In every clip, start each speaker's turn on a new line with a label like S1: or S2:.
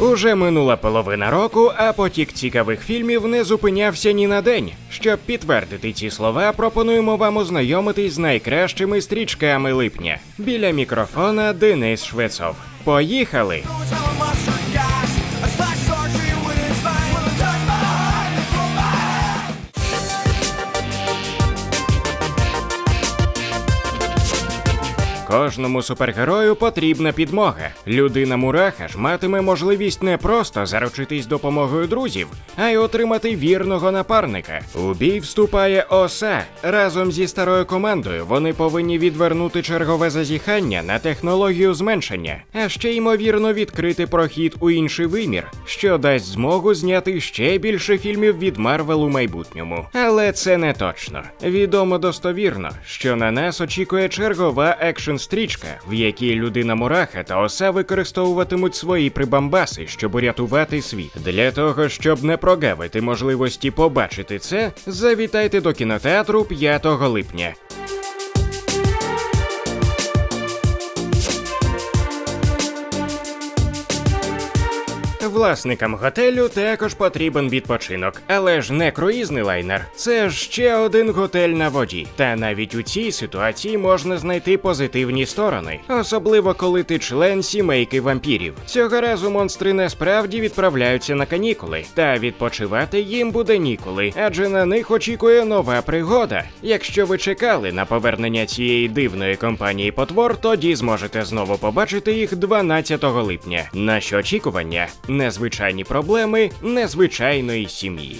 S1: Уже минула половина року, а потік цікавих фільмів не зупинявся ні на день. Щоб підтвердити ці слова, пропонуємо вам ознайомитись з найкращими стрічками липня. Біля мікрофона Денис Швецов. Поїхали! Кожному супергерою потрібна підмога. Людина Мураха ж матиме можливість не просто заручитись допомогою друзів, а й отримати вірного напарника. У бій вступає оса. Разом зі старою командою вони повинні відвернути чергове зазіхання на технологію зменшення, а ще ймовірно відкрити прохід у інший вимір, що дасть змогу зняти ще більше фільмів від Марвел у майбутньому. Але це не точно. Відомо достовірно, що на нас очікує чергова екшн стрічка, в якій людина Мураха та оса використовуватимуть свої прибамбаси, щоб урятувати світ. Для того, щоб не прогавити можливості побачити це, завітайте до кінотеатру 5 липня. Власникам готелю також потрібен відпочинок, але ж не круїзний лайнер. Це ще один готель на воді. Та навіть у цій ситуації можна знайти позитивні сторони, особливо коли ти член сімейки вампірів. Цього разу монстри не справді відправляються на канікули, та відпочивати їм буде ніколи, адже на них очікує нова пригода. Якщо ви чекали на повернення цієї дивної компанії потвор, тоді зможете знову побачити їх 12 липня. Наші очікування незвичайні проблеми незвичайної сім'ї.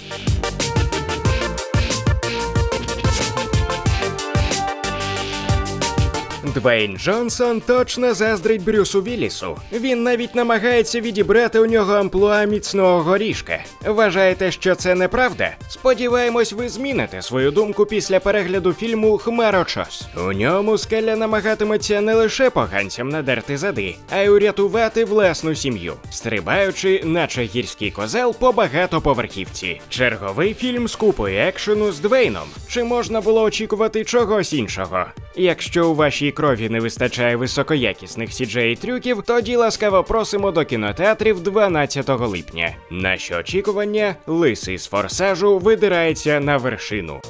S1: Двейн Джонсон точно заздрить Брюсу Віллісу. Він навіть намагається відібрати у нього амплуа міцного горішка. Вважаєте, що це неправда? Сподіваємось, ви зміните свою думку після перегляду фільму Хмарочос. У ньому скеля намагатиметься не лише поганцям надерти зади, а й урятувати власну сім'ю, стрибаючи, наче гірський козел по багатоповерхівці. Черговий фільм з купою екшену з Двейном. Чи можна було очікувати чогось іншого? Якщо у вашій крові не вистачає високоякісних cgi трюків, тоді ласкаво просимо до кінотеатрів 12 липня. Наші очікування лисий з форсажу видирається на вершину.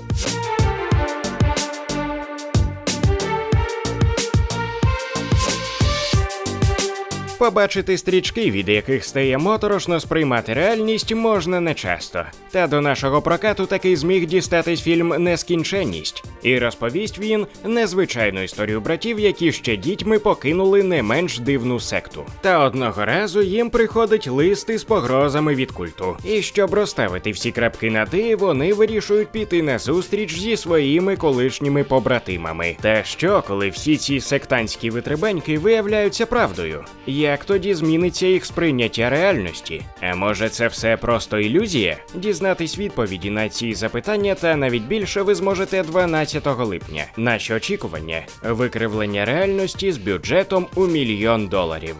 S1: Побачити стрічки, від яких стає моторошно сприймати реальність, можна нечасто. Та до нашого прокату таки зміг дістатись фільм Нескінченність, і розповість він незвичайну історію братів, які ще дітьми покинули не менш дивну секту. Та одного разу їм приходить лист із погрозами від культу. І щоб розставити всі крапки на «і», вони вирішують піти на зустріч зі своїми колишніми побратимами. Та що, коли всі ці сектантські витребеньки виявляються правдою? Як тоді зміниться їх сприйняття реальності? А може це все просто ілюзія? Дізнатись відповіді на ці запитання та навіть більше ви зможете 12 липня. Наші очікування викривлення реальності з бюджетом у мільйон доларів.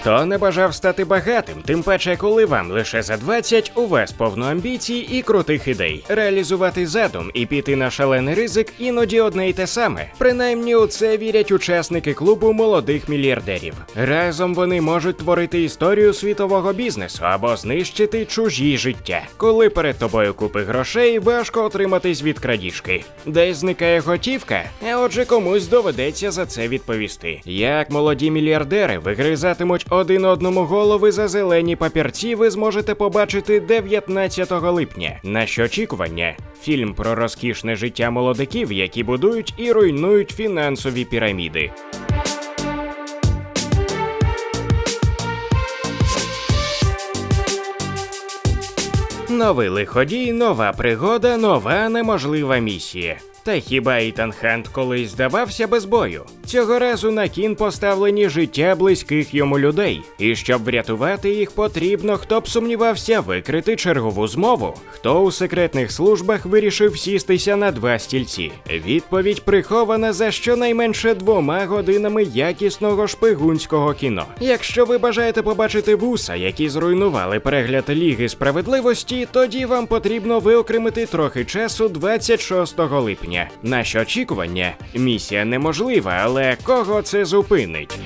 S1: Хто не бажав стати багатим, тим паче, коли вам лише за 20, у вас повно амбіцій і крутих ідей. Реалізувати задум і піти на шалений ризик іноді одне й те саме. Принаймні у це вірять учасники клубу молодих мільярдерів. Разом вони можуть творити історію світового бізнесу або знищити чужі життя. Коли перед тобою купи грошей, важко отриматись від крадіжки. Десь зникає готівка, а отже комусь доведеться за це відповісти. Як молоді мільярдери вигризатимуть один одному голови за зелені папірці ви зможете побачити 19 липня. Наші очікування фільм про розкішне життя молодиків, які будують і руйнують фінансові піраміди. Новий лиходій, нова пригода, нова неможлива місія. Та хіба Ітан Хант колись здавався без бою? Цього разу на кін поставлені життя близьких йому людей, і щоб врятувати їх, потрібно, хто б сумнівався, викрити чергову змову. Хто у секретних службах вирішив сістися на два стільці? Відповідь прихована за щонайменше двома годинами якісного шпигунського кіно. Якщо ви бажаєте побачити вуса, які зруйнували перегляд Ліги справедливості, тоді вам потрібно виокремити трохи часу 26 липня. Наші очікування місія неможлива, але кого це зупинить?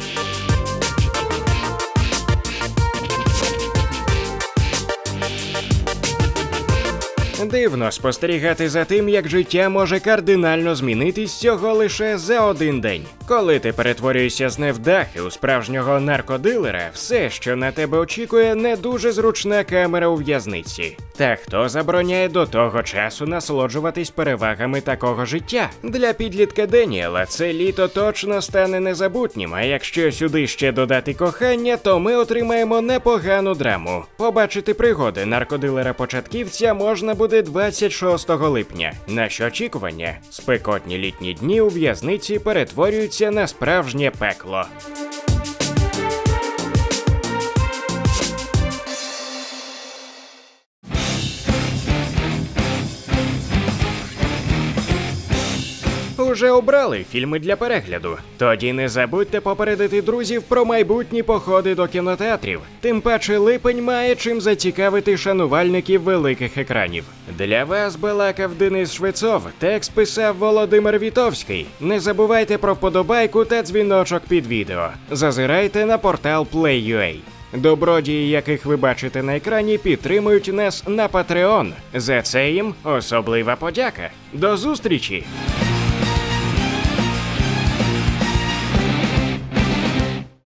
S1: Дивно спостерігати за тим, як життя може кардинально змінитись всього лише за один день. Коли ти перетворюєшся з невдахи у справжнього наркодилера, все, що на тебе очікує, не дуже зручна камера у в'язниці. Та хто забороняє до того часу насолоджуватись перевагами такого життя? Для підлітка Деніела це літо точно стане незабутнім. А якщо сюди ще додати кохання, то ми отримаємо непогану драму. Побачити пригоди наркодилера-початківця можна буде 26 липня. Наші очікування спекотні літні дні у в'язниці перетворюються на справжнє пекло. Уже обрали фільми для перегляду. Тоді не забудьте попередити друзів про майбутні походи до кінотеатрів. Тим паче липень має чим зацікавити шанувальників великих екранів. Для вас балакав Денис Швецов. Текст писав Володимир Вітовський. Не забувайте про вподобайку та дзвіночок під відео. Зазирайте на портал Play.ua. Добродії, яких ви бачите на екрані, підтримують нас на Patreon. За це їм особлива подяка. До зустрічі!